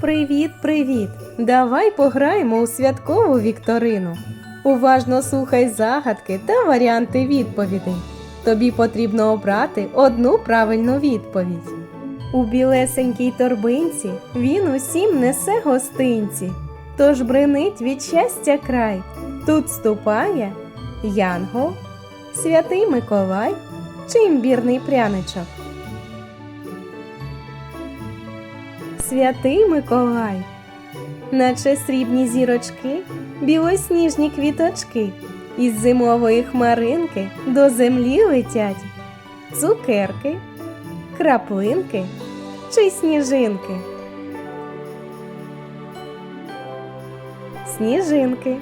Привіт, привіт! Давай пограємо у святкову вікторину. Уважно слухай загадки та варіанти відповідей. Тобі потрібно обрати одну правильну відповідь. У білесенькій торбинці він усім несе гостинці, тож бренить від щастя край. Тут ступає Янгол, Святий Миколай чи імбірний пряничок. Святий Миколай, наче срібні зірочки, білосніжні квіточки, із зимової хмаринки до землі летять цукерки, краплинки чи сніжинки. Сніжинки.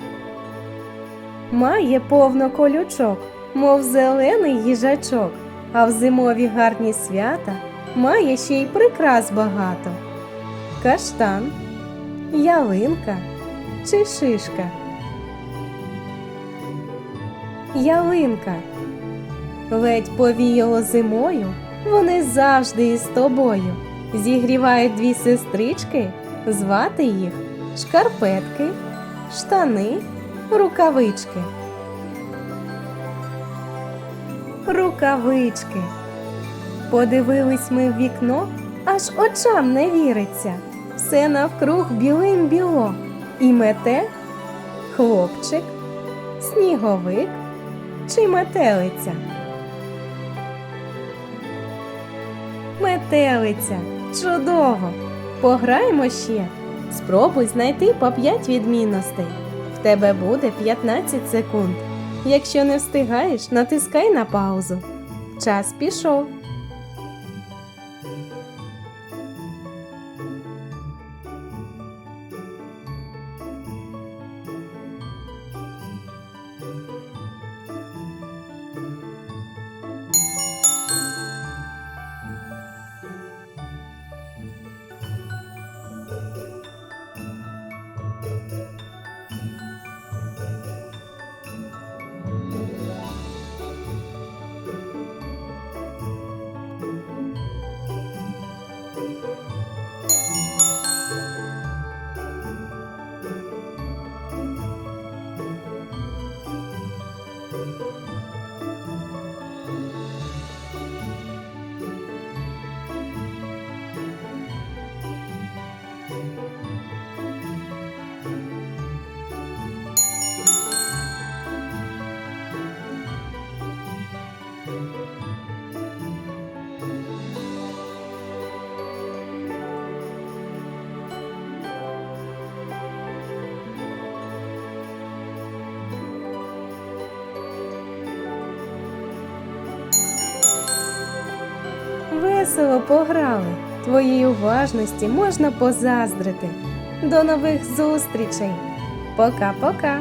Має повно колючок, мов зелений їжачок, а в зимові гарні свята має ще й прикрас багато каштан, ялинка чи шишка. Ялинка. Ледь повіяло зимою, вони завжди із тобою. Зігрівають дві сестрички, звати їх шкарпетки, штани, рукавички. Рукавички. Подивились ми в вікно, аж очам не віриться. Все навкруг білим біло. І мете хлопчик, сніговик чи метелиця. Метелиця. Чудово! Пограємо ще. Спробуй знайти по 5 відмінностей. В тебе буде 15 секунд. Якщо не встигаєш, натискай на паузу. Час пішов. Весело пограли. Твоїй уважності можна позаздрити. До нових зустрічей. Пока-пока.